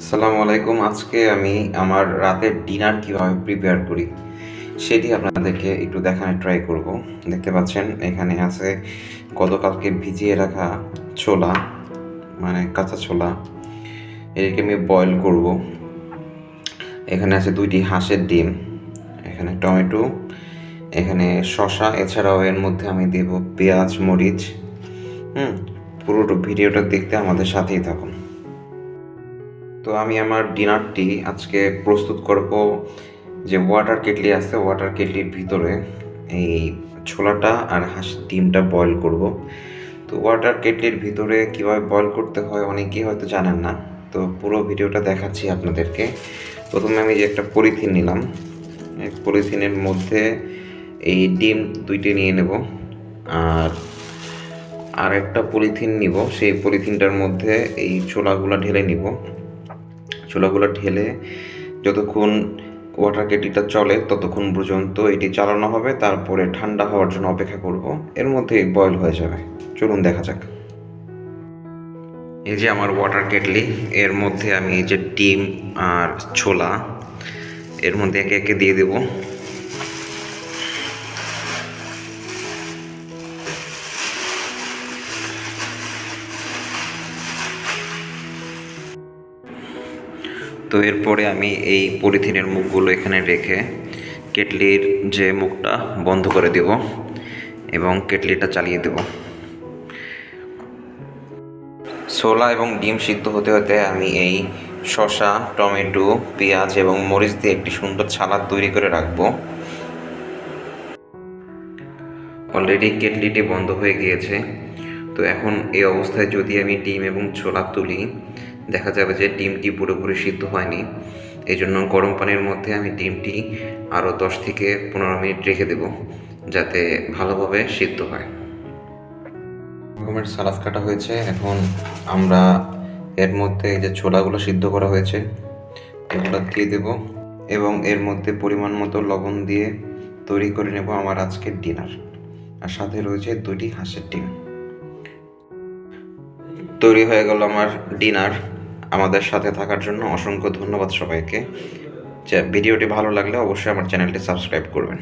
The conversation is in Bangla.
আসসালামু আলাইকুম। আজকে আমি আমার রাতের ডিনার কীভাবে প্রিপেয়ার করি, সেটি আপনাদেরকে একটু দেখানোর ট্রাই করব। দেখতে পাচ্ছেন, এখানে আছে গতকালকে ভিজিয়ে রাখা ছোলা মানে কাঁচা ছোলা। এটাকে আমি বয়েল করব। এখানে আছে দুইটি হাঁসের ডিম, এখানে টমেটো, এখানে শশা এছাড়াও এর মধ্যে আমি দেব পেঁয়াজ, মরিচ। হুম, পুরোটা ভিডিওটা দেখতে আমাদের সাথেই থাকুন। তো আমি আমার ডিনারটি আজকে প্রস্তুত করব যে ওয়াটার কেটলি আছে ওয়াটার কেটলির ভিতরে এই ছোলাটা আর হাঁসের ডিমটা বয়েল করব। তো ওয়াটার কেটলির ভিতরে কীভাবে বয়েল করতে হয় অনেকেই হয়তো জানেন না, তো পুরো ভিডিওটা দেখাচ্ছি আপনাদেরকে। প্রথমে আমি যে একটা পলিথিন নিলাম পলিথিনের মধ্যে এই ডিম দুইটি নিয়ে নেব, আর আর একটা পলিথিন নিব। সেই পলিথিনটার মধ্যে এই ছোলাগুলো ঢেলে নিব। ছোলাগুলো ঢেলে যতক্ষণ ওয়াটার কেটিটা চলে ততক্ষণ পর্যন্ত এটি চালানো হবে। তারপরে ঠান্ডা হওয়ার জন্য অপেক্ষা করব। এর মধ্যে বয়েল হয়ে যাবে। চলুন দেখা যাক। এই যে আমার ওয়াটার কেটলি, এর মধ্যে আমি এই যে ডিম আর ছোলা, এর মধ্যে একে একে দিয়ে দেবো। তো এরপরে আমি এই পলিথিনের মুখগুলো এখানে রেখে কেটলির যে মুখটা বন্ধ করে দেব এবং কেটলিটা চালিয়ে দেব। ছোলা এবং ডিম সিদ্ধ হতে হতে আমি এই শসা, টমেটো, পেঁয়াজ এবং মরিচ দিয়ে একটি সুন্দর ছালাদ তৈরি করে রাখব। অলরেডি কেটলিটি বন্ধ হয়ে গিয়েছে। তো এখন এই অবস্থায় যদি আমি ডিম এবং ছোলা তুলি, দেখা যাবে যে ডিমটি পুরোপুরি সিদ্ধ হয়নি। এই জন্য গরম পানির মধ্যে আমি ডিমটি আরও দশ থেকে পনেরো মিনিট রেখে দেব, যাতে ভালোভাবে সিদ্ধ হয়। রকমের সালাদ কাটা হয়েছে। এখন আমরা এর মধ্যে এই যে ছোলাগুলো সিদ্ধ করা হয়েছে, এগুলো দিয়ে দেব এবং এর মধ্যে পরিমাণ মতো লবণ দিয়ে তৈরি করে নেব আমার আজকের ডিনার। আর সাথে রয়েছে দুটি হাঁসের ডিম। তৈরি হয়ে গেল আমার ডিনার আমাদের সাথে থাকার জন্য। অসংখ্য ধন্যবাদ সবাইকে। ভিডিওটি ভালো লাগলে অবশ্যই আমার চ্যানেলটি সাবস্ক্রাইব করবেন।